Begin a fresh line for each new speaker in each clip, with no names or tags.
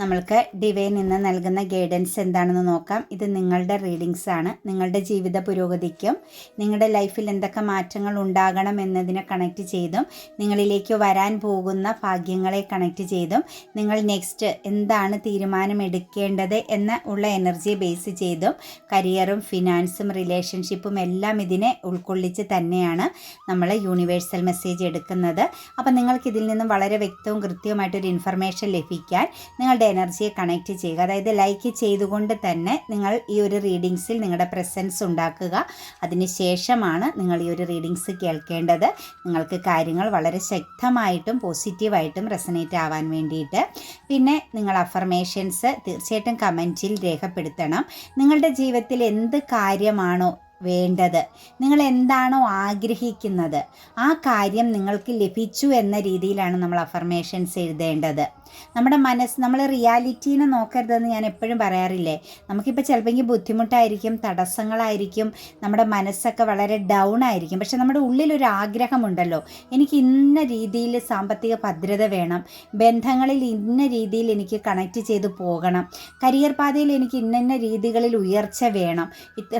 നമ്മൾക്ക് ഡിവൈൻ ഇന്ന് നൽകുന്ന ഗൈഡൻസ് എന്താണെന്ന് നോക്കാം. ഇത് നിങ്ങളുടെ റീഡിങ്സ് ആണ്. നിങ്ങളുടെ ജീവിത പുരോഗതിക്കും നിങ്ങളുടെ ലൈഫിൽ എന്തൊക്കെ മാറ്റങ്ങൾ ഉണ്ടാകണം എന്നതിനെ കണക്ട് ചെയ്തും നിങ്ങളിലേക്ക് വരാൻ പോകുന്ന ഭാഗ്യങ്ങളെ കണക്ട് ചെയ്തും നിങ്ങൾ നെക്സ്റ്റ് എന്താണ് തീരുമാനമെടുക്കേണ്ടത് എന്ന ഉള്ള എനർജിയെ ബേസ് ചെയ്തും കരിയറും ഫിനാൻസും റിലേഷൻഷിപ്പും എല്ലാം ഇതിനെ ഉൾക്കൊള്ളിച്ച് തന്നെയാണ് നമ്മൾ യൂണിവേഴ്സൽ മെസ്സേജ് എടുക്കുന്നത്. അപ്പോൾ നിങ്ങൾക്ക് ഇതിൽ നിന്നും വളരെ വ്യക്തവും കൃത്യവുമായിട്ടൊരു ഇൻഫർമേഷൻ ലഭിക്കാൻ നിങ്ങളുടെ എനർജിയെ കണക്റ്റ് ചെയ്യുക. അതായത് ലൈക്ക് ചെയ്തുകൊണ്ട് തന്നെ നിങ്ങൾ ഈ ഒരു റീഡിങ്സിൽ നിങ്ങളുടെ പ്രസൻസ് ഉണ്ടാക്കുക. അതിനുശേഷമാണ് നിങ്ങൾ ഈ ഒരു റീഡിങ്സ് കേൾക്കേണ്ടത്. നിങ്ങൾക്ക് കാര്യങ്ങൾ വളരെ ശക്തമായിട്ടും പോസിറ്റീവായിട്ടും റെസനേറ്റ് ആവാൻ വേണ്ടിയിട്ട്. പിന്നെ നിങ്ങൾ അഫർമേഷൻസ് തീർച്ചയായിട്ടും കമന്റിൽ രേഖപ്പെടുത്തണം. നിങ്ങളുടെ ജീവിതത്തിൽ എന്ത് കാര്യമാണോ വേണ്ടത്? നിങ്ങൾ എന്താണോ ആഗ്രഹിക്കുന്നത്? ആ കാര്യം നിങ്ങൾക്ക് ലഭിച്ചു എന്ന രീതിയിലാണ് നമ്മൾ അഫർമേഷൻസ് എഴുതേണ്ടത്. നമ്മുടെ മനസ്സ് നമ്മൾ റിയാലിറ്റീനെ നോക്കരുതെന്ന് ഞാൻ എപ്പോഴും പറയാറില്ലേ? നമുക്കിപ്പോൾ ചിലപ്പോൾ ബുദ്ധിമുട്ടായിരിക്കും തടസ്സങ്ങളായിരിക്കും നമ്മുടെ മനസ്സൊക്കെ വളരെ ഡൗൺ ആയിരിക്കും പക്ഷെ നമ്മുടെ ഉള്ളിലൊരു ആഗ്രഹമുണ്ടല്ലോ. എനിക്ക് ഇന്ന രീതിയിൽ സാമ്പത്തിക ഭദ്രത വേണം. ബന്ധങ്ങളിൽ ഇന്ന രീതിയിൽ എനിക്ക് കണക്ട് ചെയ്ത് പോകണം. കരിയർ പാതയിൽ എനിക്ക് ഇന്ന രീതികളിൽ ഉയർച്ച വേണം.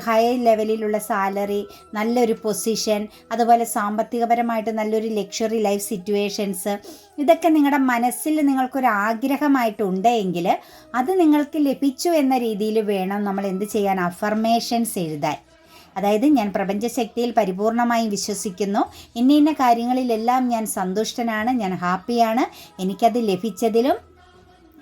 ഹൈ ലെവലിലുള്ള സാലറി നല്ലൊരു പൊസിഷൻ അതുപോലെ സാമ്പത്തികപരമായിട്ട് നല്ലൊരു ലക്ഷറി ലൈഫ് സിറ്റുവേഷൻസ് ഇതൊക്കെ നിങ്ങളുടെ മനസ്സിൽ നിങ്ങൾക്കൊരു എങ്കിൽ അത് നിങ്ങൾക്ക് ലഭിച്ചു എന്ന രീതിയിൽ വേണം നമ്മൾ എന്ത് ചെയ്യാൻ? അഫർമേഷൻസ് എഴുതാൻ. അതായത് ഞാൻ പ്രപഞ്ചശക്തിയിൽ പരിപൂർണമായും വിശ്വസിക്കുന്നു. ഇന്ന ഇന്ന കാര്യങ്ങളിലെല്ലാം ഞാൻ സന്തുഷ്ടനാണ് ഞാൻ ഹാപ്പിയാണ്. എനിക്കത് ലഭിച്ചതിലും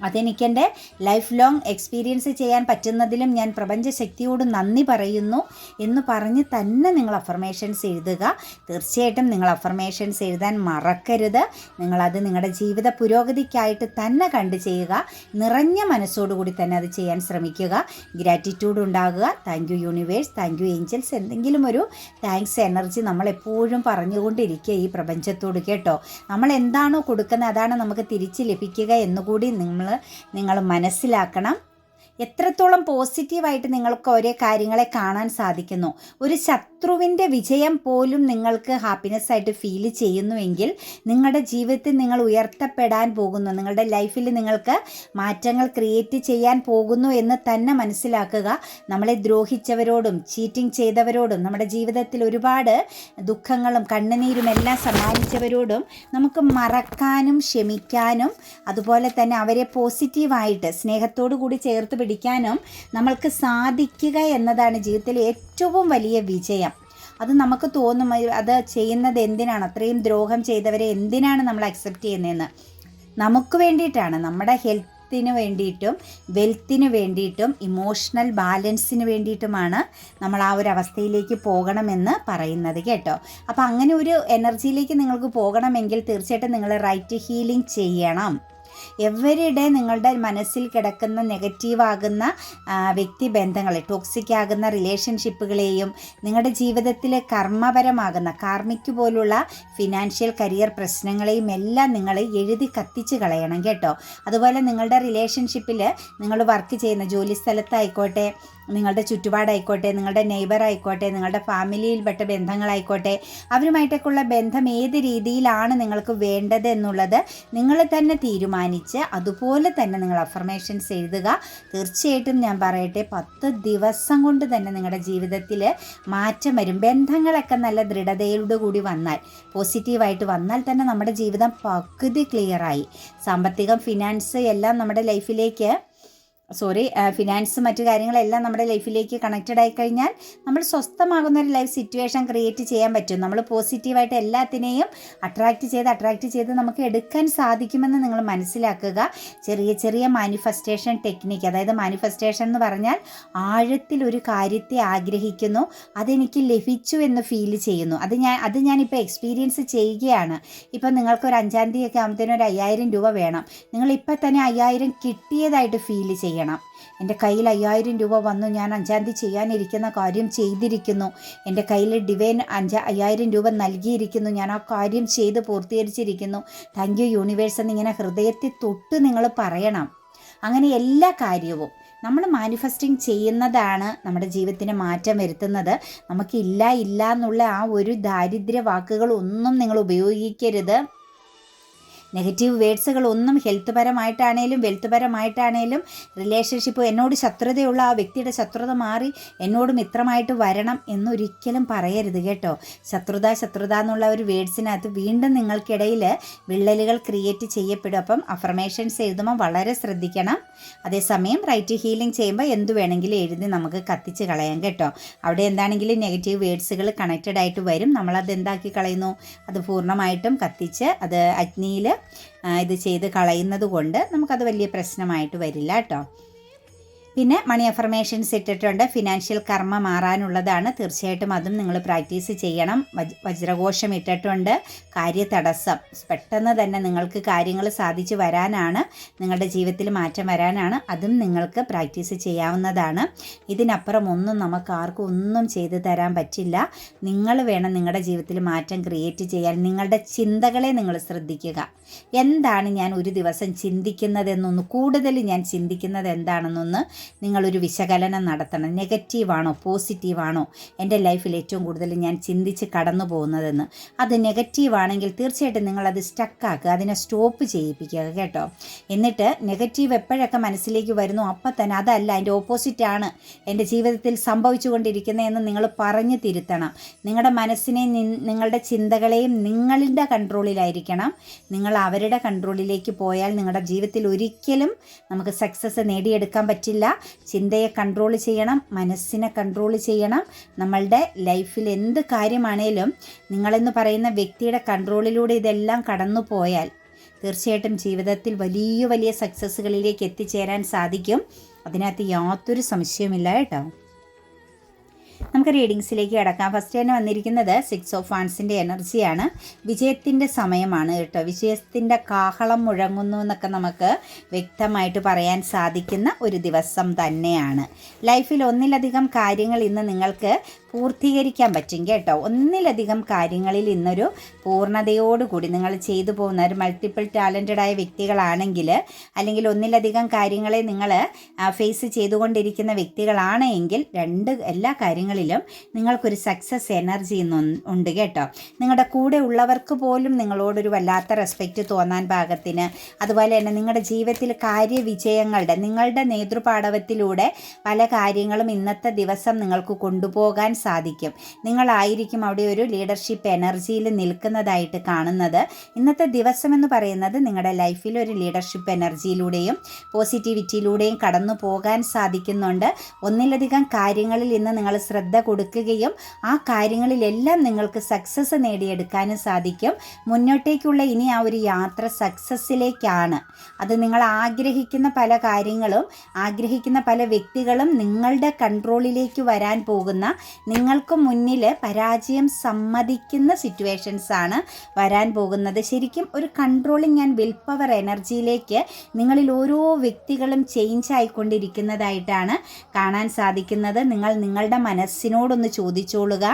അതെനിക്കെന്റെ ലൈഫ് ലോങ് എക്സ്പീരിയൻസ് ചെയ്യാൻ പറ്റുന്നതിലും ഞാൻ പ്രപഞ്ചശക്തിയോട് നന്ദി പറയുന്നു എന്ന് പറഞ്ഞ് തന്നെ നിങ്ങൾ അഫർമേഷൻസ് എഴുതുക. തീർച്ചയായിട്ടും നിങ്ങൾ അഫർമേഷൻസ് എഴുതാൻ മറക്കരുത്. നിങ്ങളത് നിങ്ങളുടെ ജീവിത പുരോഗതിക്കായിട്ട് തന്നെ കണ്ടു ചെയ്യുക. നിറഞ്ഞ മനസ്സോടുകൂടി തന്നെ അത് ചെയ്യാൻ ശ്രമിക്കുക. ഗ്രാറ്റിറ്റ്യൂഡ് ഉണ്ടാകുക. Thank you universe thank you angels എന്തെങ്കിലും ഒരു താങ്ക്സ് എനർജി നമ്മളെപ്പോഴും പറഞ്ഞുകൊണ്ടിരിക്കുക ഈ പ്രപഞ്ചത്തോട് കേട്ടോ. നമ്മൾ എന്താണോ കൊടുക്കുന്നത് അതാണ് നമുക്ക് തിരിച്ച് ലഭിക്കുക എന്നുകൂടി നമ്മൾ നിങ്ങൾ മനസ്സിലാക്കണം. എത്രത്തോളം പോസിറ്റീവായിട്ട് നിങ്ങൾക്ക് ഓരോ കാര്യങ്ങളെ കാണാൻ സാധിക്കുന്നു? ഒരു ശത്രുവിന്റെ വിജയം പോലും നിങ്ങൾക്ക് ഹാപ്പിനെസ് ആയിട്ട് ഫീൽ ചെയ്യുന്നുവെങ്കിൽ നിങ്ങളുടെ ജീവിതത്തിൽ നിങ്ങൾ ഉയർത്തപ്പെടാൻ പോകുന്നു. നിങ്ങളുടെ ലൈഫിൽ നിങ്ങൾക്ക് മാറ്റങ്ങൾ ക്രിയേറ്റ് ചെയ്യാൻ പോകുന്നു എന്ന് തന്നെ മനസ്സിലാക്കുക. നമ്മളെ ദ്രോഹിച്ചവരോടും ചീറ്റിംഗ് ചെയ്തവരോടും നമ്മുടെ ജീവിതത്തിൽ ഒരുപാട് ദുഃഖങ്ങളും കണ്ണുനീരും എല്ലാം സമ്മാനിച്ചവരോടും നമുക്ക് മറക്കാനും ക്ഷമിക്കാനും അതുപോലെ തന്നെ അവരെ പോസിറ്റീവായിട്ട് സ്നേഹത്തോടു കൂടി ചേർത്ത് പിടിക്കാനും നമ്മൾക്ക് സാധിക്കുക എന്നതാണ് ജീവിതത്തിലെ ഏറ്റവും വലിയ വിജയം. അത് നമുക്ക് തോന്നും അത് ചെയ്യുന്നത് എന്തിനാണ്? അത്രയും ദ്രോഹം ചെയ്തവരെ എന്തിനാണ് നമ്മൾ അക്സെപ്റ്റ് ചെയ്യുന്നതെന്ന്? നമുക്ക് വേണ്ടിയിട്ടാണ്. നമ്മുടെ ഹെൽത്തിന് വേണ്ടിയിട്ടും വെൽത്തിന് വേണ്ടിയിട്ടും ഇമോഷണൽ ബാലൻസിന് വേണ്ടിയിട്ടുമാണ് നമ്മൾ ആ ഒരു അവസ്ഥയിലേക്ക് പോകണമെന്ന് പറയുന്നത് കേട്ടോ. അപ്പോൾ അങ്ങനെ ഒരു എനർജിയിലേക്ക് നിങ്ങൾക്ക് പോകണമെങ്കിൽ തീർച്ചയായിട്ടും നിങ്ങൾ റൈറ്റ് ഹീലിംഗ് ചെയ്യണം. എവരിടെ നിങ്ങളുടെ മനസ്സിൽ കിടക്കുന്ന നെഗറ്റീവാകുന്ന വ്യക്തിബന്ധങ്ങളെ ടോക്സിക് ആകുന്ന റിലേഷൻഷിപ്പുകളെയും നിങ്ങളുടെ ജീവിതത്തിൽ കർമ്മപരമാകുന്ന കാർമിക് പോലുള്ള ഫിനാൻഷ്യൽ കരിയർ പ്രശ്നങ്ങളെയും എല്ലാം നിങ്ങൾ എഴുതി കത്തിച്ച് കളയണം കേട്ടോ. അതുപോലെ നിങ്ങളുടെ റിലേഷൻഷിപ്പിൽ നിങ്ങൾ വർക്ക് ചെയ്യുന്ന ജോലി സ്ഥലത്തായിക്കോട്ടെ നിങ്ങളുടെ ചുറ്റുപാടായിക്കോട്ടെ നിങ്ങളുടെ നെയ്ബർ ആയിക്കോട്ടെ നിങ്ങളുടെ ഫാമിലിയിൽപ്പെട്ട ബന്ധങ്ങളായിക്കോട്ടെ അവരുമായിട്ടൊക്കെയുള്ള ബന്ധം ഏത് രീതിയിലാണ് നിങ്ങൾക്ക് വേണ്ടത് എന്നുള്ളത് നിങ്ങൾ തന്നെ തീരുമാനിച്ച് അതുപോലെ തന്നെ നിങ്ങൾ അഫർമേഷൻസ് എഴുതുക. തീർച്ചയായിട്ടും ഞാൻ പറയട്ടെ പത്ത് ദിവസം കൊണ്ട് തന്നെ നിങ്ങളുടെ ജീവിതത്തിൽ മാറ്റം വരും. ബന്ധങ്ങളൊക്കെ നല്ല ദൃഢതയോടു കൂടി വന്നാൽ പോസിറ്റീവായിട്ട് വന്നാൽ തന്നെ നമ്മുടെ ജീവിതം പകുതി ക്ലിയറായി സാമ്പത്തികം ഫിനാൻസ് എല്ലാം നമ്മുടെ ലൈഫിലേക്ക് സോറി ഫിനാൻസ് മറ്റു കാര്യങ്ങളെല്ലാം നമ്മുടെ ലൈഫിലേക്ക് കണക്റ്റഡ് ആയി കഴിഞ്ഞാൽ നമ്മൾ സ്വസ്ഥമാകുന്ന ഒരു ലൈഫ് സിറ്റുവേഷൻ ക്രിയേറ്റ് ചെയ്യാൻ പറ്റും. നമ്മൾ പോസിറ്റീവായിട്ട് എല്ലാത്തിനെയും അട്രാക്റ്റ് ചെയ്ത് അട്രാക്റ്റ് ചെയ്ത് നമുക്ക് എടുക്കാൻ സാധിക്കുമെന്ന് നിങ്ങൾ മനസ്സിലാക്കുക. ചെറിയ ചെറിയ മാനിഫെസ്റ്റേഷൻ ടെക്നിക്ക് അതായത് മാനിഫെസ്റ്റേഷൻ എന്ന് പറഞ്ഞാൽ ആഴത്തിൽ ഒരു കാര്യത്തെ ആഗ്രഹിക്കുന്നു അതെനിക്ക് ലഭിച്ചു എന്ന് ഫീൽ ചെയ്യുന്നു. അത് ഞാൻ അത് ഞാനിപ്പോൾ എക്സ്പീരിയൻസ് ചെയ്യുകയാണ്. ഇപ്പം നിങ്ങൾക്ക് ഒരു അഞ്ചാം തീയതി ഒക്കെ ആകുമ്പോഴത്തേനും ഒരു അയ്യായിരം രൂപ വേണം. നിങ്ങൾ തന്നെ അയ്യായിരം കിട്ടിയതായിട്ട് ഫീൽ ചെയ്യും ചെയ്യണം. എന്റെ കയ്യിൽ അയ്യായിരം രൂപ വന്നു. ഞാൻ അഞ്ചാം തീയതി ചെയ്യാനിരിക്കുന്ന കാര്യം ചെയ്തിരിക്കുന്നു. എന്റെ കയ്യിൽ ഡിവൈൻ അഞ്ച് അയ്യായിരം രൂപ നൽകിയിരിക്കുന്നു. ഞാൻ ആ കാര്യം ചെയ്ത് പൂർത്തീകരിച്ചിരിക്കുന്നു. താങ്ക് യു യൂണിവേഴ്സ് എന്നിങ്ങനെ ഹൃദയത്തിൽ തൊട്ട് നിങ്ങൾ പറയണം. അങ്ങനെ എല്ലാ കാര്യവും നമ്മൾ മാനിഫെസ്റ്റിംഗ് ചെയ്യുന്നതാണ് നമ്മുടെ ജീവിതത്തിന് മാറ്റം വരുത്തുന്നത്. നമുക്കില്ല ഇല്ല എന്നുള്ള ആ ഒരു ദാരിദ്ര്യ വാക്കുകളൊന്നും നിങ്ങൾ ഉപയോഗിക്കരുത്. നെഗറ്റീവ് വേഡ്സുകൾ ഒന്നും ഹെൽത്ത് പരമായിട്ടാണേലും വെൽത്ത് പരമായിട്ടാണേലും റിലേഷൻഷിപ്പ് എന്നോട് ശത്രുതയുള്ള ആ വ്യക്തിയുടെ ശത്രുത മാറി എന്നോട് മിത്രമായിട്ട് വരണം എന്നൊരിക്കലും പറയരുത് കേട്ടോ. ശത്രുത ശത്രുത എന്നുള്ള ഒരു വേഡ്സിനകത്ത് വീണ്ടും നിങ്ങൾക്കിടയിൽ വിള്ളലുകൾ ക്രിയേറ്റ് ചെയ്യപ്പെടും. അപ്പം അഫർമേഷൻസ് എഴുതുമ്പോൾ വളരെ ശ്രദ്ധിക്കണം. അതേസമയം റൈറ്റ് ഹീലിംഗ് ചെയ്യുമ്പോൾ എന്ത് വേണമെങ്കിലും എഴുതി നമുക്ക് കത്തിച്ച് കളയാം കേട്ടോ. അവിടെ എന്താണെങ്കിലും നെഗറ്റീവ് വേഡ്സുകൾ കണക്റ്റഡ് ആയിട്ട് വരും. നമ്മളത് എന്താക്കി കളയുന്നു? അത് പൂർണമായിട്ടും കത്തിച്ച് അത് അഗ്നിയിൽ ഇത് ചെയ്ത് കളയുന്നത് കൊണ്ട് നമുക്കത് വലിയ പ്രശ്നമായിട്ട് വരില്ല കേട്ടോ. പിന്നെ മണി അഫർമേഷൻസ് ഇട്ടിട്ടുണ്ട്. ഫിനാൻഷ്യൽ കർമ്മ മാറാനുള്ളതാണ്. തീർച്ചയായിട്ടും അതും നിങ്ങൾ പ്രാക്ടീസ് ചെയ്യണം. വജ്രഘോഷം ഇട്ടിട്ടുണ്ട്. കാര്യതടസ്സം. പെട്ടെന്ന് തന്നെ നിങ്ങൾക്ക് കാര്യങ്ങൾ സാധിച്ചു വരാനാണ്. നിങ്ങളുടെ ജീവിതത്തിൽ മാറ്റം വരാനാണ്. അതും നിങ്ങൾക്ക് പ്രാക്ടീസ് ചെയ്യാവുന്നതാണ്. ഇതിനപ്പുറം ഒന്നും നമുക്ക് ആർക്കും ഒന്നും ചെയ്തു തരാൻ പറ്റില്ല. നിങ്ങൾ വേണം നിങ്ങളുടെ ജീവിതത്തിൽ മാറ്റം ക്രിയേറ്റ് ചെയ്യാൻ. നിങ്ങളുടെ ചിന്തകളെ നിങ്ങൾ ശ്രദ്ധിക്കുക. എന്താണ് ഞാൻ ഒരു ദിവസം ചിന്തിക്കുന്നതെന്നൊന്ന് കൂടുതൽ ഞാൻ ചിന്തിക്കുന്നത് എന്താണെന്നൊന്ന് നിങ്ങളൊരു വിശകലനം നടത്തണം. നെഗറ്റീവാണോ? പോസിറ്റീവാണോ? എന്റെ ലൈഫിൽ ഏറ്റവും കൂടുതൽ ഞാൻ ചിന്തിച്ച് കടന്നു പോകുന്നതെന്ന്. അത് നെഗറ്റീവാണെങ്കിൽ തീർച്ചയായിട്ടും നിങ്ങളത് സ്റ്റക്കാക്കുക അതിനെ സ്റ്റോപ്പ് ചെയ്യിപ്പിക്കുക കേട്ടോ. എന്നിട്ട് നെഗറ്റീവ് എപ്പോഴൊക്കെ മനസ്സിലേക്ക് വരുന്നു അപ്പം തന്നെ അതല്ല അതിന്റെ ഓപ്പോസിറ്റാണ് എന്റെ ജീവിതത്തിൽ സംഭവിച്ചുകൊണ്ടിരിക്കുന്നതെന്ന് നിങ്ങൾ പറഞ്ഞു തിരുത്തണം. നിങ്ങളുടെ മനസ്സിനെ നിങ്ങളുടെ ചിന്തകളെയും നിങ്ങളുടെ കൺട്രോളിലായിരിക്കണം. നിങ്ങൾ അവരുടെ കൺട്രോളിലേക്ക് പോയാൽ നിങ്ങളുടെ ജീവിതത്തിൽ ഒരിക്കലും നമുക്ക് സക്സസ് നേടിയെടുക്കാൻ പറ്റില്ല. ചിന്തയെ കൺട്രോൾ ചെയ്യണം മനസ്സിനെ കൺട്രോൾ ചെയ്യണം. നമ്മളുടെ ലൈഫിൽ എന്ത് കാര്യമാണേലും നിങ്ങളെന്ന് പറയുന്ന വ്യക്തിയുടെ കൺട്രോളിലൂടെ ഇതെല്ലാം കടന്നു പോയാൽ തീർച്ചയായിട്ടും ജീവിതത്തിൽ വലിയ വലിയ സക്സസ്സുകളിലേക്ക് എത്തിച്ചേരാൻ സാധിക്കും. അതിനകത്ത് യാതൊരു സംശയവുമില്ല കേട്ടോ. നമുക്ക് റീഡിങ്സിലേക്ക് കിടക്കാം. ഫസ്റ്റ് തന്നെ വന്നിരിക്കുന്നത് സിക്സ് ഓഫ് ഫാൻസിന്റെ എനർജിയാണ് വിജയത്തിന്റെ സമയമാണ് കേട്ടോ. വിജയത്തിന്റെ കാഹളം മുഴങ്ങുന്നു എന്നൊക്കെ നമുക്ക് വ്യക്തമായിട്ട് പറയാൻ സാധിക്കുന്ന ഒരു ദിവസം തന്നെയാണ്. ലൈഫിൽ ഒന്നിലധികം കാര്യങ്ങൾ ഇന്ന് നിങ്ങൾക്ക് പൂർത്തീകരിക്കാൻ പറ്റും കേട്ടോ. ഒന്നിലധികം കാര്യങ്ങളിൽ ഇന്നൊരു പൂർണതയോടുകൂടി നിങ്ങൾ ചെയ്തു പോകുന്ന ഒരു മൾട്ടിപ്പിൾ ടാലന്റഡ് ആയ വ്യക്തികളാണെങ്കിൽ അല്ലെങ്കിൽ ഒന്നിലധികം കാര്യങ്ങളെ നിങ്ങൾ ഫേസ് ചെയ്തുകൊണ്ടിരിക്കുന്ന വ്യക്തികളാണ് എങ്കിൽ രണ്ട് എല്ലാ കാര്യങ്ങളിലും നിങ്ങൾക്കൊരു സക്സസ് എനർജി ഉണ്ട് കേട്ടോ. നിങ്ങളുടെ കൂടെ ഉള്ളവർക്ക് പോലും നിങ്ങളോടൊരു വല്ലാത്ത റെസ്പെക്റ്റ് തോന്നാൻ പാകത്തിന്. അതുപോലെ തന്നെ നിങ്ങളുടെ ജീവിതത്തിൽ കാര്യവിജയങ്ങളുടെ നിങ്ങളുടെ നേതൃപാടവത്തിലൂടെ പല കാര്യങ്ങളും ഇന്നത്തെ ദിവസം നിങ്ങൾക്ക് കൊണ്ടുപോകാൻ സാധിക്കും. നിങ്ങളായിരിക്കും അവിടെ ഒരു ലീഡർഷിപ്പ് എനർജിയിൽ നിൽക്കുന്നതായിട്ട് കാണുന്നത്. ഇന്നത്തെ ദിവസം എന്ന് പറയുന്നത് നിങ്ങളുടെ ലൈഫിൽ ഒരു ലീഡർഷിപ്പ് എനർജിയിലൂടെയും പോസിറ്റിവിറ്റിയിലൂടെയും കടന്നു പോകാൻ സാധിക്കുന്നുണ്ട്. ഒന്നിലധികം കാര്യങ്ങളിൽ ഇന്ന് നിങ്ങൾ ശ്രദ്ധ കൊടുക്കുകയും ആ കാര്യങ്ങളിലെല്ലാം നിങ്ങൾക്ക് സക്സസ് നേടിയെടുക്കാനും സാധിക്കും. മുന്നോട്ടേക്കുള്ള ഇനി ആ ഒരു യാത്ര സക്സസ്സിലേക്കാണ് അത് നിങ്ങൾ ആഗ്രഹിക്കുന്ന പല കാര്യങ്ങളും ആഗ്രഹിക്കുന്ന പല വ്യക്തികളും നിങ്ങളുടെ കൺട്രോളിലേക്ക് വരാൻ പോകുന്ന നിങ്ങൾക്ക് മുന്നിൽ പരാജയം സമ്മതിക്കുന്ന സിറ്റുവേഷൻസ് ആണ് വരാൻ പോകുന്നത്. ശരിക്കും ഒരു കൺട്രോളിങ് ആൻഡ് വിൽ പവർ എനർജിയിലേക്ക് നിങ്ങളിൽ ഓരോ വ്യക്തികളും ചേഞ്ച് ആയിക്കൊണ്ടിരിക്കുന്നതായിട്ടാണ് കാണാൻ സാധിക്കുന്നത്. നിങ്ങൾ നിങ്ങളുടെ മനസ്സിനോടൊന്ന് ചോദിച്ചോളുക.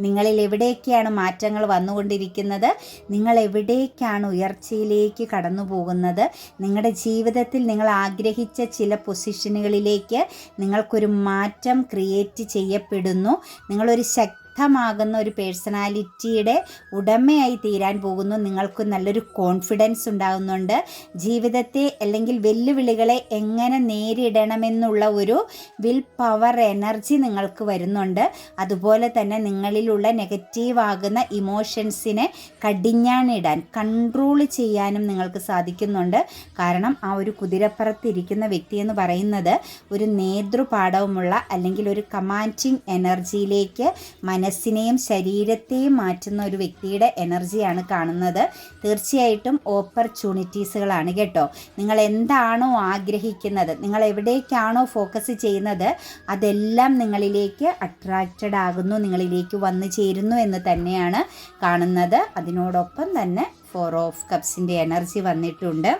നിങ്ങളിൽ എവിടേക്കാണ് മാറ്റങ്ങൾ വന്നുകൊണ്ടിരിക്കുന്നത്? നിങ്ങൾ എവിടേക്കാണ് ഉയർച്ചയിലേക്ക് കടന്നു പോകുന്നത് നിങ്ങളുടെ ജീവിതത്തിൽ നിങ്ങൾ ആഗ്രഹിച്ച ചില പൊസിഷനുകളിലേക്ക് നിങ്ങൾക്കൊരു മാറ്റം ക്രിയേറ്റ് ചെയ്യപ്പെടുന്നു. നിങ്ങളൊരു ശക്തി ശക്തമാകുന്ന ഒരു പേഴ്സണാലിറ്റിയുടെ ഉടമയായി തീരാൻ പോകുന്നു. നിങ്ങൾക്ക് നല്ലൊരു കോൺഫിഡൻസ് ഉണ്ടാകുന്നുണ്ട്. ജീവിതത്തെ അല്ലെങ്കിൽ വെല്ലുവിളികളെ എങ്ങനെ നേരിടണമെന്നുള്ള ഒരു വിൽ പവർ എനർജി നിങ്ങൾക്ക് വരുന്നുണ്ട്. അതുപോലെ തന്നെ നിങ്ങളിലുള്ള നെഗറ്റീവ് ആകുന്ന ഇമോഷൻസിനെ കടിഞ്ഞാണിടാൻ കൺട്രോൾ ചെയ്യാനും നിങ്ങൾക്ക് സാധിക്കുന്നുണ്ട്. കാരണം ആ ഒരു കുതിരപ്പുറത്തിരിക്കുന്ന വ്യക്തി എന്ന് പറയുന്നത് ഒരു നേതൃപാഠവുമുള്ള അല്ലെങ്കിൽ ഒരു കമാൻഡിങ് എനർജിയിലേക്ക് മന മനസ്സിനെയും ശരീരത്തെയും മാറ്റുന്ന ഒരു വ്യക്തിയുടെ എനർജിയാണ് കാണുന്നത്. തീർച്ചയായിട്ടും ഓപ്പർച്യൂണിറ്റീസുകളാണ് കേട്ടോ. നിങ്ങൾ എന്താണോ ആഗ്രഹിക്കുന്നത് നിങ്ങൾ എവിടേക്കാണോ ഫോക്കസ് ചെയ്യുന്നത് അതെല്ലാം നിങ്ങളിലേക്ക് അട്രാക്റ്റഡ് ആകുന്നു നിങ്ങളിലേക്ക് വന്നു ചേരുന്നു എന്ന് തന്നെയാണ് കാണുന്നത്. അതിനോടൊപ്പം തന്നെ ഫോർ ഓഫ് കപ്സിന്റെ എനർജി വന്നിട്ടുണ്ട്.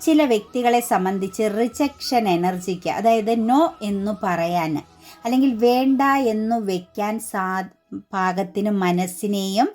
ചില വ്യക്തികളെ സംബന്ധിച്ച് റിജക്ഷൻ എനർജിക്ക് അതായത് നോ എന്ന് പറയാൻ അല്ലെങ്കിൽ വേണ്ട എന്നു വെക്കാൻ സാ പാകത്തിന് മനസ്സിനെയും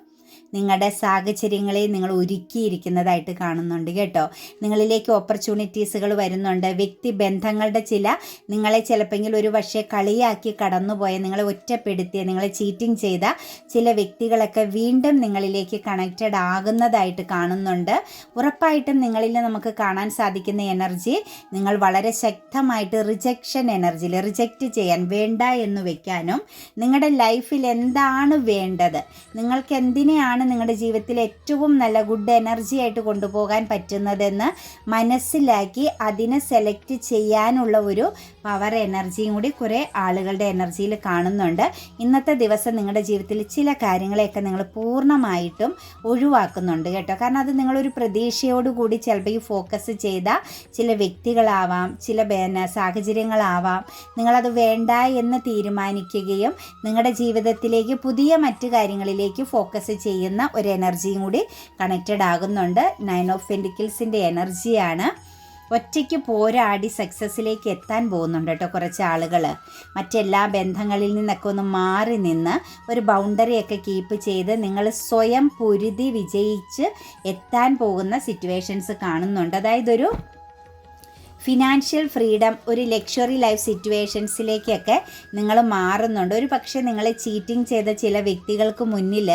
നിങ്ങളുടെ സാഹചര്യങ്ങളെ നിങ്ങൾ ഒരുക്കിയിരിക്കുന്നതായിട്ട് കാണുന്നുണ്ട് കേട്ടോ. നിങ്ങളിലേക്ക് ഓപ്പർച്യൂണിറ്റീസുകൾ വരുന്നുണ്ട്. വ്യക്തി ബന്ധങ്ങളുടെ ചില നിങ്ങളെ ചിലപ്പോൾ ഒരു പക്ഷേ കളിയാക്കി കടന്നുപോയ നിങ്ങളെ ഒറ്റപ്പെടുത്തിയ നിങ്ങളെ ചീറ്റിംഗ് ചെയ്ത ചില വ്യക്തികളൊക്കെ വീണ്ടും നിങ്ങളിലേക്ക് കണക്റ്റഡ് ആകുന്നതായിട്ട് കാണുന്നുണ്ട്. ഉറപ്പായിട്ടും നിങ്ങളിൽ നമുക്ക് കാണാൻ സാധിക്കുന്ന എനർജി നിങ്ങൾ വളരെ ശക്തമായിട്ട് റിജക്ഷൻ എനർജിയിൽ റിജക്റ്റ് ചെയ്യാൻ വേണ്ട എന്ന് വെക്കാനും നിങ്ങളുടെ ലൈഫിൽ എന്താണ് വേണ്ടത്? നിങ്ങൾക്ക് എന്തിനെയാണ് നിങ്ങളുടെ ജീവിതത്തിൽ ഏറ്റവും നല്ല ഗുഡ് എനർജി ആയിട്ട് കൊണ്ടുപോകാൻ പറ്റുന്നതെന്ന് മനസ്സിലാക്കി അതിനെ സെലക്ട് ചെയ്യാനുള്ള ഒരു പവർ എനർജിയും കൂടി കുറേ ആളുകളുടെ എനർജിയിൽ കാണുന്നുണ്ട്. ഇന്നത്തെ ദിവസം നിങ്ങളുടെ ജീവിതത്തിൽ ചില കാര്യങ്ങളെയൊക്കെ നിങ്ങൾ പൂർണമായിട്ടും ഒഴിവാക്കുന്നുണ്ട് കേട്ടോ. കാരണം അത് നിങ്ങളൊരു പ്രതീക്ഷയോടുകൂടി ചിലപ്പോൾ ഈ ഫോക്കസ് ചെയ്ത ചില വ്യക്തികളാവാം ചില സാഹചര്യങ്ങളാവാം. നിങ്ങളത് വേണ്ട എന്ന് തീരുമാനിക്കുകയും നിങ്ങളുടെ ജീവിതത്തിലേക്ക് പുതിയ മറ്റു കാര്യങ്ങളിലേക്ക് ഫോക്കസ് ചെയ്യുന്ന ഒരു എനർജിയും കൂടി കണക്റ്റഡ് ആകുന്നുണ്ട്. നയൻ ഓഫ് പെൻഡിക്കിൾസിന്റെ എനർജിയാണ്. ഒറ്റയ്ക്ക് പോരാടി സക്സസ്സിലേക്ക് എത്താൻ പോകുന്നുണ്ട് കേട്ടോ കുറച്ച് ആളുകൾ മറ്റെല്ലാ ബന്ധങ്ങളിൽ നിന്നൊക്കെ ഒന്ന് മാറി നിന്ന് ഒരു ബൗണ്ടറിയൊക്കെ കീപ്പ് ചെയ്ത് നിങ്ങൾ സ്വയം പൊരുതി വിജയിച്ച് എത്താൻ പോകുന്ന സിറ്റുവേഷൻസ് കാണുന്നുണ്ട്. അതായത് ഒരു ഫിനാൻഷ്യൽ ഫ്രീഡം ഒരു ലക്ഷറി ലൈഫ് സിറ്റുവേഷൻസിലേക്കൊക്കെ നിങ്ങൾ മാറുന്നുണ്ട്. ഒരു പക്ഷേ നിങ്ങളെ ചീറ്റിംഗ് ചെയ്ത ചില വ്യക്തികൾക്ക് മുന്നിൽ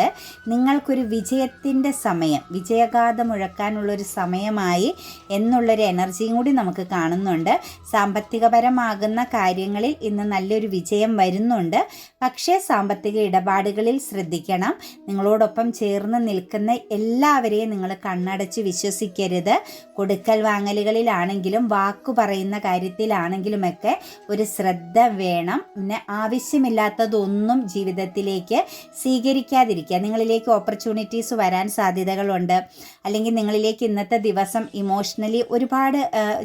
നിങ്ങൾക്കൊരു വിജയത്തിന്റെ സമയം വിജയഗാഥ മുഴക്കാനുള്ളൊരു സമയമായി എന്നുള്ളൊരു എനർജിയും കൂടി നമുക്ക് കാണുന്നുണ്ട്. സാമ്പത്തികപരമാകുന്ന കാര്യങ്ങളിൽ ഇന്ന് നല്ലൊരു വിജയം വരുന്നുണ്ട്. പക്ഷേ സാമ്പത്തിക ഇടപാടുകളിൽ ശ്രദ്ധിക്കണം. നിങ്ങളോടൊപ്പം ചേർന്ന് നിൽക്കുന്ന എല്ലാവരെയും നിങ്ങൾ കണ്ണടച്ച് വിശ്വസിക്കരുത്. കൊടുക്കൽ വാങ്ങലുകളിലാണെങ്കിലും വാക്ക് വാക്കു പറയുന്ന കാര്യത്തിലാണെങ്കിലുമൊക്കെ ഒരു ശ്രദ്ധ വേണം. പിന്നെ ആവശ്യമില്ലാത്തതൊന്നും ജീവിതത്തിലേക്ക് സ്വീകരിക്കാതിരിക്കുക. നിങ്ങളിലേക്ക് ഓപ്പർച്യൂണിറ്റീസ് വരാൻ സാധ്യതകളുണ്ട്. അല്ലെങ്കിൽ നിങ്ങളിലേക്ക് ഇന്നത്തെ ദിവസം ഇമോഷണലി ഒരുപാട്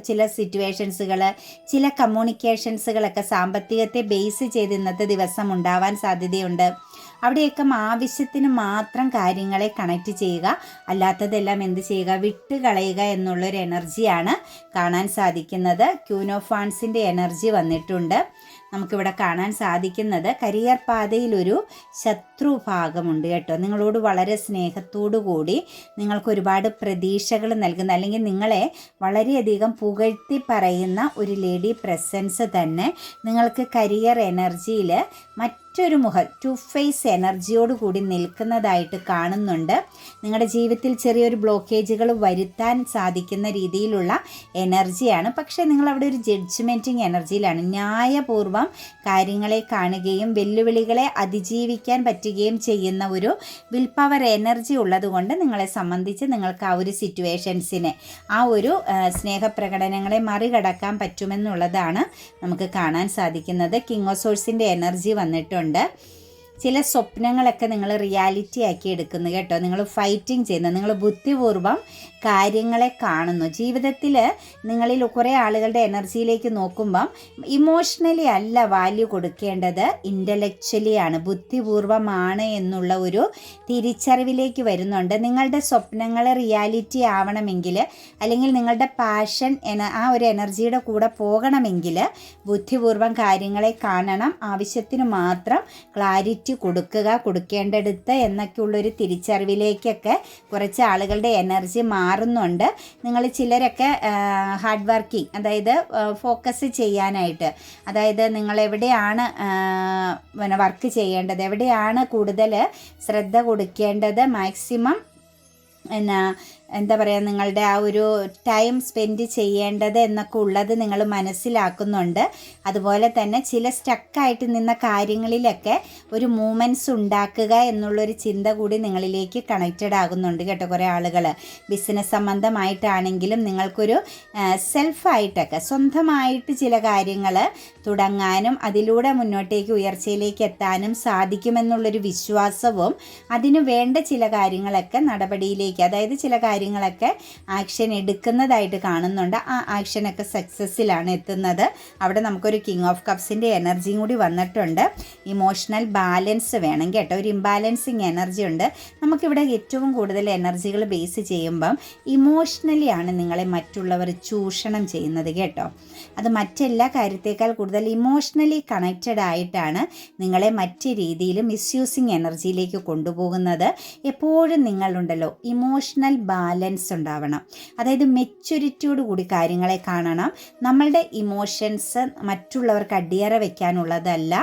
ചില സിറ്റുവേഷൻസുകൾ ചില കമ്മ്യൂണിക്കേഷൻസുകളൊക്കെ സാമ്പത്തികത്തെ ബേസ് ചെയ്ത് ഇന്നത്തെ ദിവസം ഉണ്ടാവാൻ സാധ്യതയുണ്ട്. അവിടെയൊക്കെ ആവശ്യത്തിന് മാത്രം കാര്യങ്ങളെ കണക്റ്റ് ചെയ്യുക. അല്ലാത്തതെല്ലാം എന്ത് ചെയ്യുക? വിട്ട് കളയുക എന്നുള്ളൊരു എനർജിയാണ് കാണാൻ സാധിക്കുന്നത്. ക്യൂനോഫാൺസിന്റെ എനർജി വന്നിട്ടുണ്ട്. നമുക്കിവിടെ കാണാൻ സാധിക്കുന്നത് കരിയർ പാതയിലൊരു ഒരു ശത്രു ഭാഗമുണ്ട് കേട്ടോ. നിങ്ങളോട് വളരെ സ്നേഹത്തോടു കൂടി നിങ്ങൾക്ക് ഒരുപാട് പ്രതീക്ഷകൾ നൽകുന്ന അല്ലെങ്കിൽ നിങ്ങളെ വളരെയധികം പുകഴ്ത്തി പറയുന്ന ഒരു ലേഡി പ്രസൻസ് തന്നെ നിങ്ങൾക്ക് കരിയർ എനർജിയിൽ മറ്റൊരു മുഖം ടു ഫേസ് എനർജിയോട് കൂടി നിൽക്കുന്നതായിട്ട് കാണുന്നുണ്ട്. നിങ്ങളുടെ ജീവിതത്തിൽ ചെറിയൊരു ബ്ലോക്കേജുകൾ വരുത്താൻ സാധിക്കുന്ന രീതിയിലുള്ള എനർജിയാണ് പക്ഷേ നിങ്ങൾ അവിടെ ഒരു ജഡ്ജ്മെന്റിങ് എനർജിയിലാണ് ന്യായപൂർവം കാര്യങ്ങളെ കാണുകയും വെല്ലുവിളികളെ അതിജീവിക്കാൻ പറ്റുകയും ചെയ്യുന്ന ഒരു വിൽ പവർ എനർജി ഉള്ളതുകൊണ്ട് നിങ്ങളെ സംബന്ധിച്ച് നിങ്ങൾക്ക് ആ ഒരു സിറ്റുവേഷൻസിനെ ആ ഒരു സ്നേഹപ്രകടനങ്ങളെ മറികടക്കാൻ പറ്റുമെന്നുള്ളതാണ് നമുക്ക് കാണാൻ സാധിക്കുന്നത്. കിങ് ഓഫ് സോഴ്സിന്റെ എനർജി വന്നിട്ടുണ്ട്. ചില സ്വപ്നങ്ങളൊക്കെ നിങ്ങൾ റിയാലിറ്റി ആക്കി എടുക്കുന്നു കേട്ടോ. നിങ്ങൾ ഫൈറ്റിംഗ് ചെയ്യുന്നു. നിങ്ങൾ ബുദ്ധിപൂർവം കാര്യങ്ങളെ കാണുന്നു. ജീവിതത്തിൽ നിങ്ങളിൽ കുറേ ആളുകളുടെ എനർജിയിലേക്ക് നോക്കുമ്പം ഇമോഷണലി അല്ല വാല്യൂ കൊടുക്കേണ്ടത് ഇന്റലക്ച്വലി ആണ്. ബുദ്ധിപൂർവമാണ് എന്നുള്ള ഒരു തിരിച്ചറിവിലേക്ക് വരുന്നുണ്ട്. നിങ്ങളുടെ സ്വപ്നങ്ങൾ റിയാലിറ്റി ആവണമെങ്കിൽ അല്ലെങ്കിൽ നിങ്ങളുടെ പാഷൻ ആ ഒരു എനർജിയുടെ കൂടെ പോകണമെങ്കിൽ ബുദ്ധിപൂർവം കാര്യങ്ങളെ കാണണം. ആവശ്യത്തിന് മാത്രം ക്ലാരിറ്റി കൊടുക്കുക കൊടുക്കേണ്ടടുത്ത് എന്നൊക്കെയുള്ളൊരു തിരിച്ചറിവിലേക്കൊക്കെ കുറച്ച് ആളുകളുടെ എനർജി മാറുന്നുണ്ട്. നിങ്ങൾ ചിലരൊക്കെ ഹാർഡ് വർക്കിംഗ് അതായത് ഫോക്കസ് ചെയ്യാനായിട്ട് അതായത് നിങ്ങൾ എവിടെയാണ് പിന്നെ വർക്ക് ചെയ്യേണ്ടത് എവിടെയാണ് കൂടുതൽ ശ്രദ്ധ കൊടുക്കേണ്ടത് മാക്സിമം എന്നാ എന്താ പറയുക നിങ്ങളുടെ ആ ഒരു ടൈം സ്പെൻഡ് ചെയ്യേണ്ടത് എന്നൊക്കെ ഉള്ളത് നിങ്ങൾ മനസ്സിലാക്കുന്നുണ്ട്. അതുപോലെ തന്നെ ചില സ്റ്റക്കായിട്ട് നിന്ന കാര്യങ്ങളിലൊക്കെ ഒരു മൂമെന്റ്സ് ഉണ്ടാക്കുക എന്നുള്ളൊരു ചിന്ത കൂടി നിങ്ങളിലേക്ക് കണക്റ്റഡ് ആകുന്നുണ്ട് കേട്ടോ കുറേ ആളുകൾ ബിസിനസ് സംബന്ധമായിട്ടാണെങ്കിലും നിങ്ങൾക്കൊരു സെൽഫായിട്ടൊക്കെ സ്വന്തമായിട്ട് ചില കാര്യങ്ങൾ തുടങ്ങാനും അതിലൂടെ മുന്നോട്ടേക്ക് ഉയർച്ചയിലേക്ക് എത്താനും സാധിക്കുമെന്നുള്ളൊരു വിശ്വാസവും അതിനു വേണ്ട ചില കാര്യങ്ങളൊക്കെ നടപടിയിലേക്ക് അതായത് ചില കാര്യങ്ങൾ കാര്യങ്ങളൊക്കെ ആക്ഷൻ എടുക്കുന്നതായിട്ട് കാണുന്നുണ്ട്. ആ ആക്ഷനൊക്കെ സക്സസ്സിലാണ് എത്തുന്നത്. അവിടെ നമുക്കൊരു കിങ് ഓഫ് കപ്സിന്റെ എനർജിയും കൂടി വന്നിട്ടുണ്ട്. ഇമോഷണൽ ബാലൻസ് വേണം കേട്ടോ. ഒരു ഇംബാലൻസിങ് എനർജി ഉണ്ട്. നമുക്കിവിടെ ഏറ്റവും കൂടുതൽ എനർജികൾ ബേസ് ചെയ്യുമ്പം ഇമോഷണലി ആണ് നിങ്ങളെ മറ്റുള്ളവർ ചൂഷണം ചെയ്യുന്നത് കേട്ടോ. അത് മറ്റെല്ലാ കാര്യത്തേക്കാൾ കൂടുതൽ ഇമോഷണലി കണക്റ്റഡ് ആയിട്ടാണ് നിങ്ങളെ മറ്റ് രീതിയിൽ മിസ്യൂസിങ് എനർജിയിലേക്ക് കൊണ്ടുപോകുന്നത്. എപ്പോഴും നിങ്ങളുണ്ടല്ലോ. ഇമോഷണൽ ബാലൻസ് ഉണ്ടാവണം. അതായത് മെച്യൂരിറ്റിയോട് കൂടി കാര്യങ്ങളെ കാണണം. നമ്മളുടെ ഇമോഷൻസ് മറ്റുള്ളവർക്ക് അടിയറ വയ്ക്കാനുള്ളതല്ല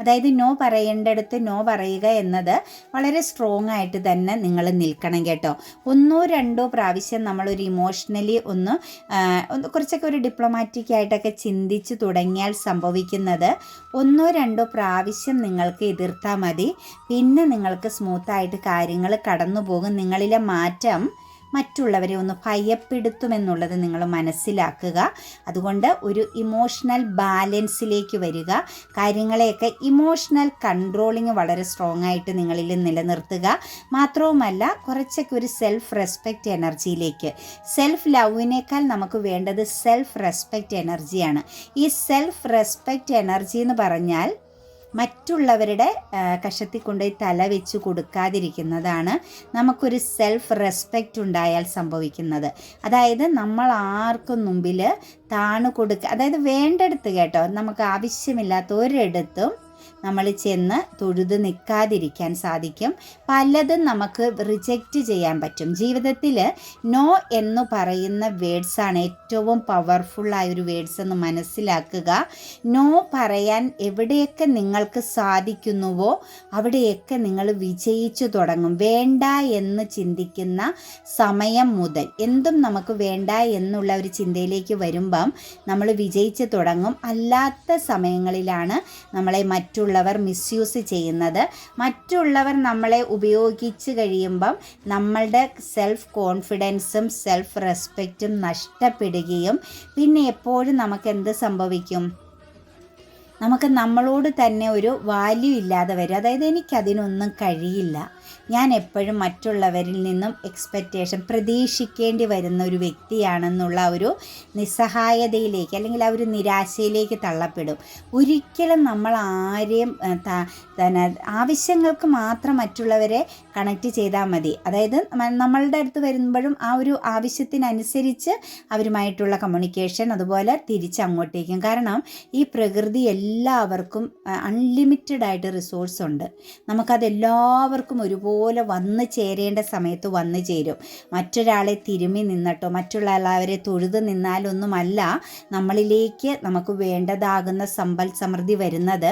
അതായത് നോ പറയേണ്ടടുത്ത് നോ പറയുക എന്നത് വളരെ സ്ട്രോങ് ആയിട്ട് തന്നെ നിങ്ങൾ നിൽക്കണം കേട്ടോ. ഒന്നോ രണ്ടോ പ്രാവശ്യം നമ്മളൊരു ഇമോഷണലി ഒന്ന് ഒന്ന് കുറച്ചൊക്കെ ഒരു ഡിപ്ലോമാറ്റിക് ആയിട്ടൊക്കെ ചിന്തിച്ച് തുടങ്ങിയാൽ സംഭവിക്കുന്നത് ഒന്നോ രണ്ടോ പ്രാവശ്യം നിങ്ങൾക്ക് എതിർത്താൽ മതി. പിന്നെ നിങ്ങൾക്ക് സ്മൂത്തായിട്ട് കാര്യങ്ങൾ കടന്നു പോകും നിങ്ങളിലെ മാറ്റം മറ്റുള്ളവരെ ഒന്ന് ഭയപ്പെടുത്തുമെന്നുള്ളത് നിങ്ങൾ മനസ്സിലാക്കുക. അതുകൊണ്ട് ഒരു ഇമോഷണൽ ബാലൻസിലേക്ക് വരിക. കാര്യങ്ങളെയൊക്കെ ഇമോഷണൽ കൺട്രോളിങ് വളരെ സ്ട്രോങ് ആയിട്ട് നിങ്ങളിൽ നിലനിർത്തുക. മാത്രവുമല്ല കുറച്ചൊക്കെ ഒരു സെൽഫ് റെസ്പെക്റ്റ് എനർജിയിലേക്ക് സെൽഫ് ലവിനേക്കാൾ നമുക്ക് വേണ്ടത് സെൽഫ് റെസ്പെക്റ്റ് എനർജിയാണ് ഈ സെൽഫ് റെസ്പെക്റ്റ് എനർജി എന്ന് പറഞ്ഞാൽ മറ്റുള്ളവരുടെ കഷത്തിൽ കൊണ്ടുപോയി തല വെച്ച് കൊടുക്കാതിരിക്കുന്നതാണ് നമുക്കൊരു സെൽഫ് റെസ്പെക്റ്റ് ഉണ്ടായാൽ സംഭവിക്കുന്നത്. അതായത് നമ്മൾ ആർക്കും മുമ്പിൽ താണു കൊടുക്കുക അതായത് വേണ്ടടുത്ത് കേട്ടോ നമുക്ക് ആവശ്യമില്ലാത്ത ഒരിടത്തും നമ്മൾ ചെന്ന് തൊഴുത് നിൽക്കാതിരിക്കാൻ സാധിക്കും. പലതും നമുക്ക് റിജക്റ്റ് ചെയ്യാൻ പറ്റും. ജീവിതത്തിൽ നോ എന്ന് പറയുന്ന വേഡ്സാണ് ഏറ്റവും പവർഫുള്ളായ ഒരു വേഡ്സ് എന്ന് മനസ്സിലാക്കുക. നോ പറയാൻ എവിടെയൊക്കെ നിങ്ങൾക്ക് സാധിക്കുന്നുവോ അവിടെയൊക്കെ നിങ്ങൾ വിജയിച്ചു തുടങ്ങും. വേണ്ട എന്ന് ചിന്തിക്കുന്ന സമയം മുതൽ എന്തും നമുക്ക് വേണ്ട എന്നുള്ള ഒരു ചിന്തയിലേക്ക് വരുമ്പം നമ്മൾ വിജയിച്ചു തുടങ്ങും. അല്ലാത്ത സമയങ്ങളിലാണ് നമ്മളെ മറ്റുള്ള മറ്റുള്ളവർ മിസ്യൂസ് ചെയ്യുന്നത്. മറ്റുള്ളവർ നമ്മളെ ഉപയോഗിച്ച് കഴിയുമ്പം നമ്മളുടെ സെൽഫ് കോൺഫിഡൻസും സെൽഫ് റെസ്പെക്റ്റും നഷ്ടപ്പെടുകയും പിന്നെ എപ്പോഴും നമുക്ക് എന്ത് സംഭവിക്കും? നമുക്ക് നമ്മളോട് തന്നെ ഒരു വാല്യൂ ഇല്ലാതെ വരും. അതായത് എനിക്കതിനൊന്നും കഴിയില്ല. ഞാൻ എപ്പോഴും മറ്റുള്ളവരിൽ നിന്നും എക്സ്പെക്റ്റേഷൻ പ്രതീക്ഷിക്കേണ്ടി വരുന്ന ഒരു വ്യക്തിയാണെന്നുള്ള ഒരു നിസ്സഹായതയിലേക്ക് അല്ലെങ്കിൽ ആ ഒരു നിരാശയിലേക്ക് തള്ളപ്പെടും. ഒരിക്കലും നമ്മൾ ആരെയും തന്നെ ആവശ്യങ്ങൾക്ക് മാത്രം മറ്റുള്ളവരെ കണക്ട് ചെയ്താൽ മതി. അതായത് നമ്മളുടെ അടുത്ത് വരുമ്പോഴും ആ ഒരു ആവശ്യത്തിനനുസരിച്ച് അവരുമായിട്ടുള്ള കമ്മ്യൂണിക്കേഷൻ അതുപോലെ തിരിച്ചങ്ങോട്ടേക്കും കാരണം ഈ പ്രകൃതി എല്ലാവർക്കും അൺലിമിറ്റഡ് ആയിട്ട് റിസോഴ്സ് ഉണ്ട്. നമുക്കതെല്ലാവർക്കും ഒരുപോലെ അതുപോലെ വന്നു ചേരേണ്ട സമയത്ത് വന്നു ചേരും. മറ്റൊരാളെ തിരുമി നിന്നിട്ടോ മറ്റുള്ള എല്ലാവരെ തൊഴുത് നിന്നാലൊന്നുമല്ല നമ്മളിലേക്ക് നമുക്ക് വേണ്ടതാകുന്ന സമ്പൽ സമൃദ്ധി വരുന്നത്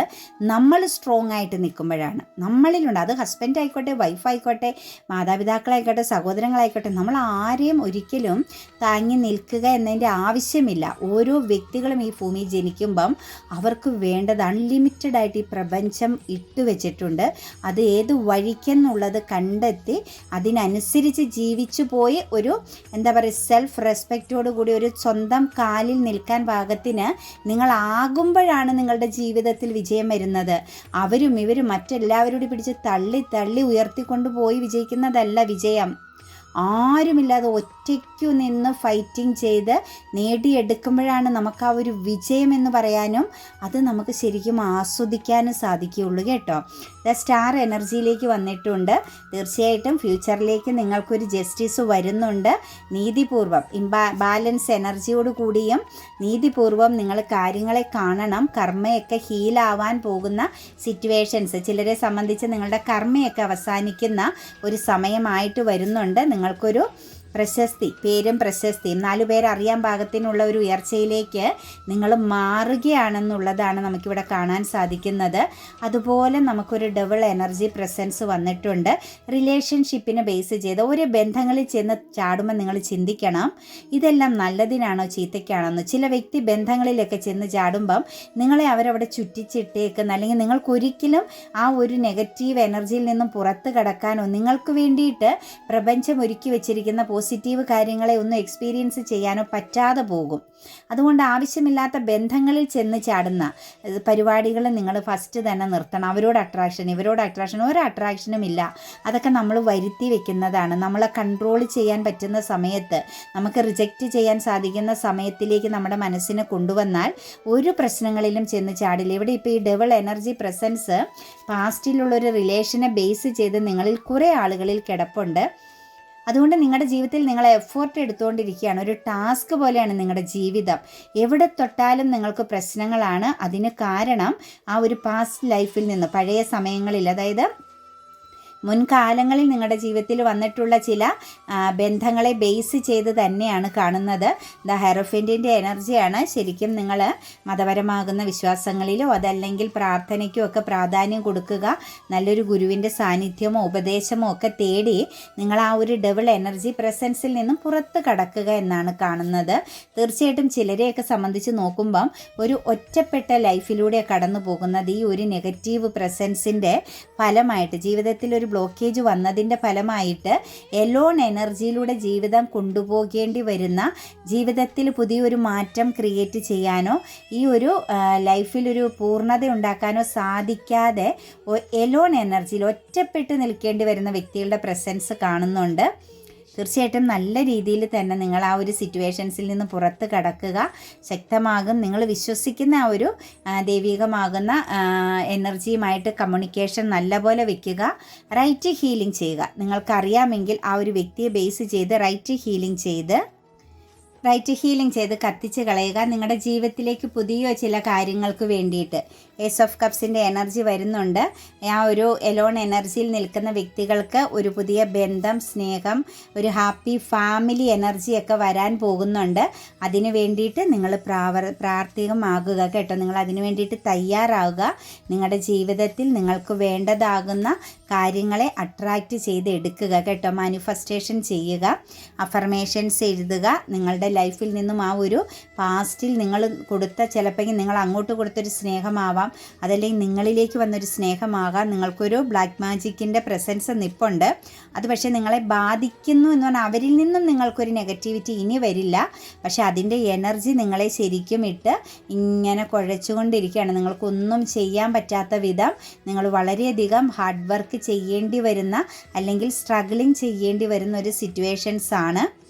നമ്മൾ സ്ട്രോങ് ആയിട്ട് നിൽക്കുമ്പോഴാണ്. നമ്മളിലുണ്ട്. അത് ഹസ്ബൻഡ് ആയിക്കോട്ടെ വൈഫ് ആയിക്കോട്ടെ മാതാപിതാക്കളായിക്കോട്ടെ സഹോദരങ്ങളായിക്കോട്ടെ നമ്മൾ ആരെയും ഒരിക്കലും താങ്ങി നിൽക്കുക എന്നതിന്റെ ആവശ്യമില്ല. ഓരോ വ്യക്തികളും ഈ ഭൂമിയിൽ ജനിക്കുമ്പം അവർക്ക് വേണ്ടത് അൺലിമിറ്റഡ് ആയിട്ട് ഈ പ്രപഞ്ചം ഇട്ടുവെച്ചിട്ടുണ്ട്. അത് ഏത് വഴിക്കെന്നുള്ളത് അത് കണ്ടെത്തി അതിനനുസരിച്ച് ജീവിച്ചു പോയി ഒരു എന്താ പറയുക സെൽഫ് റെസ്പെക്റ്റോട് കൂടി ഒരു സ്വന്തം കാലിൽ നിൽക്കാൻ പാകത്തിന് നിങ്ങളാകുമ്പോഴാണ് നിങ്ങളുടെ ജീവിതത്തിൽ വിജയം വരുന്നത്. അവരും ഇവരും മറ്റെല്ലാവരോടും പിടിച്ച് തള്ളി തള്ളി ഉയർത്തിക്കൊണ്ട് പോയി വിജയിക്കുന്നതല്ല വിജയം. ആരുമില്ലാതെ ഒറ്റയ്ക്കു നിന്ന് ഫൈറ്റിംഗ് ചെയ്ത് നേടിയെടുക്കുമ്പോഴാണ് നമുക്ക് ആ ഒരു വിജയം എന്ന് പറയാനും അത് നമുക്ക് ശരിക്കും ആസ്വദിക്കാനും സാധിക്കുകയുള്ളൂ കേട്ടോ. ദ സ്റ്റാർ എനർജിയിലേക്ക് വന്നിട്ടുണ്ട്. തീർച്ചയായിട്ടും ഫ്യൂച്ചറിലേക്ക് നിങ്ങൾക്കൊരു ജസ്റ്റിസ് വരുന്നുണ്ട്. നീതിപൂർവം ഇംബാ ബാലൻസ് എനർജിയോട് കൂടിയും നീതിപൂർവം നിങ്ങൾ കാര്യങ്ങളെ കാണണം. കർമ്മയൊക്കെ ഹീലാവാൻ പോകുന്ന സിറ്റുവേഷൻസ് ചിലരെ സംബന്ധിച്ച് നിങ്ങളുടെ കർമ്മയൊക്കെ അവസാനിക്കുന്ന ഒരു സമയമായിട്ട് വരുന്നുണ്ട്. നിങ്ങൾക്കൊരു പ്രശസ്തി പേരും പ്രശസ്തിയും നാലു പേരറിയാൻ പാകത്തിനുള്ള ഒരു ഉയർച്ചയിലേക്ക് നിങ്ങൾ മാറുകയാണെന്നുള്ളതാണ് നമുക്കിവിടെ കാണാൻ സാധിക്കുന്നത്. അതുപോലെ നമുക്കൊരു ഡബിൾ എനർജി പ്രസൻസ് വന്നിട്ടുണ്ട്. റിലേഷൻഷിപ്പിനെ ബേസ് ചെയ്ത് ഒരു ബന്ധങ്ങളിൽ ചെന്ന് ചാടുമ്പോൾ നിങ്ങൾ ചിന്തിക്കണം ഇതെല്ലാം നല്ലതിനാണോ ചീത്തയ്ക്കാണെന്നോ. ചില വ്യക്തി ബന്ധങ്ങളിലൊക്കെ ചെന്ന് ചാടുമ്പം നിങ്ങളെ അവരവിടെ ചുറ്റിച്ചിട്ടേക്കുന്ന അല്ലെങ്കിൽ നിങ്ങൾക്കൊരിക്കലും ആ ഒരു നെഗറ്റീവ് എനർജിയിൽ നിന്നും പുറത്ത് കടക്കാനോ നിങ്ങൾക്ക് വേണ്ടിയിട്ട് പ്രപഞ്ചം ഒരുക്കി വെച്ചിരിക്കുന്ന പോസിറ്റീവ് കാര്യങ്ങളെ ഒന്നും എക്സ്പീരിയൻസ് ചെയ്യാനോ പറ്റാതെ പോകും. അതുകൊണ്ട് ആവശ്യമില്ലാത്ത ബന്ധങ്ങളിൽ ചെന്ന് ചാടുന്ന പരിപാടികൾ നിങ്ങൾ ഫസ്റ്റ് തന്നെ നിർത്തണം. അവരോട് അട്രാക്ഷൻ ഇവരോട് അട്രാക്ഷൻ ഒരു അട്രാക്ഷനും ഇല്ല. അതൊക്കെ നമ്മൾ വരുത്തി വെക്കുന്നതാണ്. നമ്മളെ കൺട്രോൾ ചെയ്യാൻ പറ്റുന്ന സമയത്ത് നമുക്ക് റിജക്റ്റ് ചെയ്യാൻ സാധിക്കുന്ന സമയത്തിലേക്ക് നമ്മുടെ മനസ്സിനെ കൊണ്ടുവന്നാൽ ഒരു പ്രശ്നങ്ങളിലും ചെന്ന് ചാടില്ല. ഇവിടെ ഇപ്പോൾ ഈ ഡെവൾ എനർജി പ്രസൻസ് പാസ്റ്റിലുള്ളൊരു റിലേഷനെ ബേസ് ചെയ്ത് നിങ്ങളിൽ കുറേ ആളുകളിൽ കിടപ്പുണ്ട്. അതുകൊണ്ട് നിങ്ങളുടെ ജീവിതത്തിൽ നിങ്ങൾ എഫേർട്ട് എടുത്തുകൊണ്ടിരിക്കുകയാണ് ഒരു ടാസ്ക് പോലെയാണ് നിങ്ങളുടെ ജീവിതം. എവിടെ തൊട്ടാലും നിങ്ങൾക്ക് പ്രശ്നങ്ങളാണ്. അതിന് കാരണം ആ ഒരു പാസ്റ്റ് ലൈഫിൽ നിന്ന് പഴയ സമയങ്ങളിൽ അതായത് മുൻകാലങ്ങളിൽ നിങ്ങളുടെ ജീവിതത്തിൽ വന്നിട്ടുള്ള ചില ബന്ധങ്ങളെ ബേസ് ചെയ്ത് തന്നെയാണ് കാണുന്നത്. ദ ഹെറോഫിന്റെ എനർജിയാണ് ശരിക്കും നിങ്ങൾ മതപരമാകുന്ന വിശ്വാസങ്ങളിലോ അതല്ലെങ്കിൽ പ്രാർത്ഥനയ്ക്കോ ഒക്കെ പ്രാധാന്യം കൊടുക്കുക നല്ലൊരു ഗുരുവിന്റെ സാന്നിധ്യമോ ഉപദേശമോ ഒക്കെ തേടി നിങ്ങൾ ആ ഒരു ഡബിൾ എനർജി പ്രസൻസിൽ നിന്നും പുറത്ത് കടക്കുക എന്നാണ് കാണുന്നത്. തീർച്ചയായിട്ടും ചിലരെയൊക്കെ സംബന്ധിച്ച് നോക്കുമ്പം ഒരു ഒറ്റപ്പെട്ട ലൈഫിലൂടെ കടന്നു പോകുന്നത് ഈ ഒരു നെഗറ്റീവ് പ്രസൻസിന്റെ ഫലമായിട്ട് ജീവിതത്തിൽ ഒരു ബ്ലോക്കേജ് വന്നതിന്റെ ഫലമായിട്ട് എലോൺ എനർജിയിലൂടെ ജീവിതം കൊണ്ടുപോകേണ്ടി വരുന്ന ജീവിതത്തിൽ പുതിയൊരു മാറ്റം ക്രിയേറ്റ് ചെയ്യാനോ ഈ ഒരു ലൈഫിലൊരു പൂർണത ഉണ്ടാക്കാനോ സാധിക്കാതെ എലോൺ എനർജിയിൽ ഒറ്റപ്പെട്ട് നിൽക്കേണ്ടി വരുന്ന വ്യക്തികളുടെ പ്രസൻസ് കാണുന്നുണ്ട്. തീർച്ചയായിട്ടും നല്ല രീതിയിൽ തന്നെ നിങ്ങൾ ആ ഒരു സിറ്റുവേഷൻസിൽ നിന്ന് പുറത്ത് കടക്കുക. ശക്തമാകും. നിങ്ങൾ വിശ്വസിക്കുന്ന ആ ഒരു ദൈവികമാകുന്ന എനർജിയുമായിട്ട് കമ്മ്യൂണിക്കേഷൻ നല്ലപോലെ വെക്കുക. റൈറ്റ് ഹീലിംഗ് ചെയ്യുക. നിങ്ങൾക്കറിയാമെങ്കിൽ ആ ഒരു വ്യക്തിയെ ബേസ് ചെയ്ത് റൈറ്റ് ഹീലിംഗ് ചെയ്ത് റൈറ്റ് ഹീലിംഗ് ചെയ്ത് കത്തിച്ച് കളയുക. നിങ്ങളുടെ ജീവിതത്തിലേക്ക് പുതിയ ചില കാര്യങ്ങൾക്ക് വേണ്ടിയിട്ട്. ഏസ് ഓഫ് കപ്സിന്റെ എനർജി വരുന്നുണ്ട്. ആ ഒരു എലോൺ എനർജിയിൽ നിൽക്കുന്ന വ്യക്തികൾക്ക് ഒരു പുതിയ ബന്ധം സ്നേഹം ഒരു ഹാപ്പി ഫാമിലി എനർജിയൊക്കെ വരാൻ പോകുന്നുണ്ട്. അതിന് വേണ്ടിയിട്ട് നിങ്ങൾ പ്രാവർ പ്രാർത്ഥികമാകുക കേട്ടോ. നിങ്ങൾ അതിന് വേണ്ടിയിട്ട് തയ്യാറാവുക. നിങ്ങളുടെ ജീവിതത്തിൽ നിങ്ങൾക്ക് വേണ്ടതാകുന്ന കാര്യങ്ങളെ അട്രാക്റ്റ് ചെയ്ത് എടുക്കുക കേട്ടോ. മാനിഫെസ്റ്റേഷൻ ചെയ്യുക അഫർമേഷൻസ് എഴുതുക. നിങ്ങളുടെ ലൈഫിൽ നിന്നും ആ ഒരു പാസ്റ്റിൽ നിങ്ങൾ കൊടുത്ത ചിലപ്പോൾ നിങ്ങൾ അങ്ങോട്ട് കൊടുത്തൊരു സ്നേഹമാവാം. അതല്ലെങ്കിൽ നിങ്ങളിലേക്ക് വന്നൊരു സ്നേഹമാകാം. നിങ്ങൾക്കൊരു ബ്ലാക്ക് മാജിക്കിന്റെ പ്രസൻസ് നിപ്പുണ്ട് അത് പക്ഷേ നിങ്ങളെ ബാധിക്കുന്നു എന്ന് പറഞ്ഞാൽ അവരിൽ നിന്നും നിങ്ങൾക്കൊരു നെഗറ്റിവിറ്റി ഇനി വരില്ല. പക്ഷേ അതിന്റെ എനർജി നിങ്ങളെ ശരിക്കും ഇട്ട് ഇങ്ങനെ കുഴച്ചുകൊണ്ടിരിക്കുകയാണ്. നിങ്ങൾക്കൊന്നും ചെയ്യാൻ പറ്റാത്ത വിധം നിങ്ങൾ വളരെയധികം ഹാർഡ് വർക്ക് ചെയ്യേണ്ടി വരുന്ന അല്ലെങ്കിൽ സ്ട്രഗിളിങ് ചെയ്യേണ്ടി വരുന്ന ഒരു സിറ്റുവേഷൻസ് ആണ്.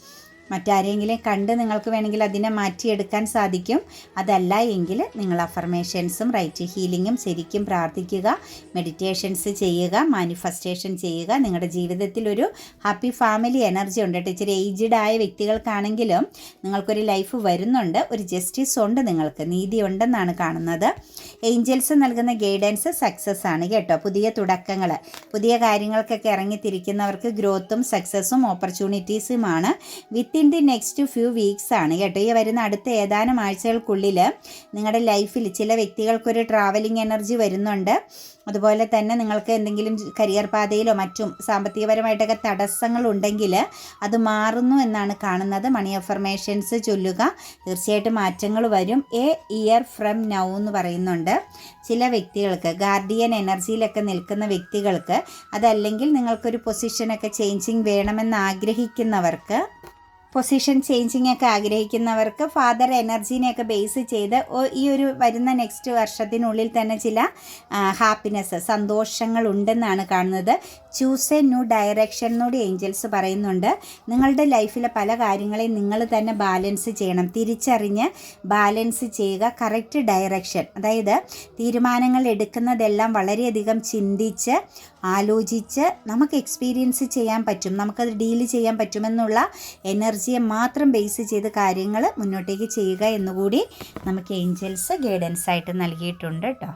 മറ്റാരെങ്കിലും കണ്ട് നിങ്ങൾക്ക് വേണമെങ്കിൽ അതിനെ മാറ്റിയെടുക്കാൻ സാധിക്കും. അതല്ല എങ്കിൽ നിങ്ങൾ അഫർമേഷൻസും റൈറ്റ് ഹീലിങ്ങും ശരിക്കും പ്രാർത്ഥിക്കുക മെഡിറ്റേഷൻസ് ചെയ്യുക മാനിഫെസ്റ്റേഷൻ ചെയ്യുക. നിങ്ങളുടെ ജീവിതത്തിൽ ഒരു ഹാപ്പി ഫാമിലി എനർജി ഉണ്ട്. കേട്ടോ ഇച്ചിരി ഏജ്ഡ് ആയ വ്യക്തികൾക്കാണെങ്കിലും നിങ്ങൾക്കൊരു ലൈഫ് വരുന്നുണ്ട്. ഒരു ജസ്റ്റിസ് ഉണ്ട് നിങ്ങൾക്ക്. നീതി ഉണ്ടെന്നാണ് കാണുന്നത്. ഏഞ്ചൽസ് നൽകുന്ന ഗൈഡൻസ് സക്സസ് ആണ് കേട്ടോ. പുതിയ തുടക്കങ്ങൾ പുതിയ കാര്യങ്ങൾക്കൊക്കെ ഇറങ്ങിത്തിരിക്കുന്നവർക്ക് ഗ്രോത്തും സക്സസ്സും ഓപ്പർച്യൂണിറ്റീസുമാണ് within the next few weeks ആണ് കേട്ടോ. ഈ വരുന്ന അടുത്ത ഏതാനും ആഴ്ചകൾക്കുള്ളിൽ നിങ്ങളുടെ ലൈഫിൽ ചില വ്യക്തികൾക്കൊരു ട്രാവലിംഗ് എനർജി വരുന്നുണ്ട്. അതുപോലെ തന്നെ നിങ്ങൾക്ക് എന്തെങ്കിലും കരിയർ പാതയിലോ മറ്റും സാമ്പത്തികപരമായിട്ടൊക്കെ തടസ്സങ്ങൾ ഉണ്ടെങ്കിൽ അത് മാറുന്നു എന്നാണ് കാണുന്നത്. മണി അഫർമേഷൻസ് ചൊല്ലുക. തീർച്ചയായിട്ടും മാറ്റങ്ങൾ വരും. എ ഇയർ ഫ്രം നൗ എന്ന് പറയുന്നുണ്ട്. ചില വ്യക്തികൾക്ക് ഗാർഡിയൻ എനർജിയിലൊക്കെ നിൽക്കുന്ന വ്യക്തികൾക്ക് അതല്ലെങ്കിൽ നിങ്ങൾക്കൊരു പൊസിഷനൊക്കെ ചേഞ്ചിങ് വേണമെന്ന് ആഗ്രഹിക്കുന്നവർക്ക് പൊസിഷൻ ചേഞ്ചിങ് ഒക്കെ ആഗ്രഹിക്കുന്നവർക്ക് ഫാദർ എനർജീനെയൊക്കെ ബേസ് ചെയ്ത് ഈ ഒരു വരുന്ന നെക്സ്റ്റ് വർഷത്തിനുള്ളിൽ തന്നെ ചില ഹാപ്പിനെസ് സന്തോഷങ്ങൾ ഉണ്ടെന്നാണ് കാണുന്നത്. ചൂസ് എ ന്യൂ ഡയറക്ഷൻ എന്നോട് ഏഞ്ചൽസ് പറയുന്നുണ്ട്. നിങ്ങളുടെ ലൈഫിലെ പല കാര്യങ്ങളെയും നിങ്ങൾ തന്നെ ബാലൻസ് ചെയ്യണം. തിരിച്ചറിഞ്ഞ് ബാലൻസ് ചെയ്യുക. കറക്റ്റ് ഡയറക്ഷൻ അതായത് തീരുമാനങ്ങൾ എടുക്കുന്നതെല്ലാം വളരെയധികം ചിന്തിച്ച് ആലോചിച്ച് നമുക്ക് എക്സ്പീരിയൻസ് ചെയ്യാൻ പറ്റും നമുക്കത് ഡീൽ ചെയ്യാൻ പറ്റുമെന്നുള്ള എനർജിയെ മാത്രം ബേസ് ചെയ്ത് കാര്യങ്ങൾ മുന്നോട്ടേക്ക് ചെയ്യുക എന്നുകൂടി നമുക്ക് ഏഞ്ചൽസ് ഗൈഡൻസ് ആയിട്ട് നൽകിയിട്ടുണ്ട് കേട്ടോ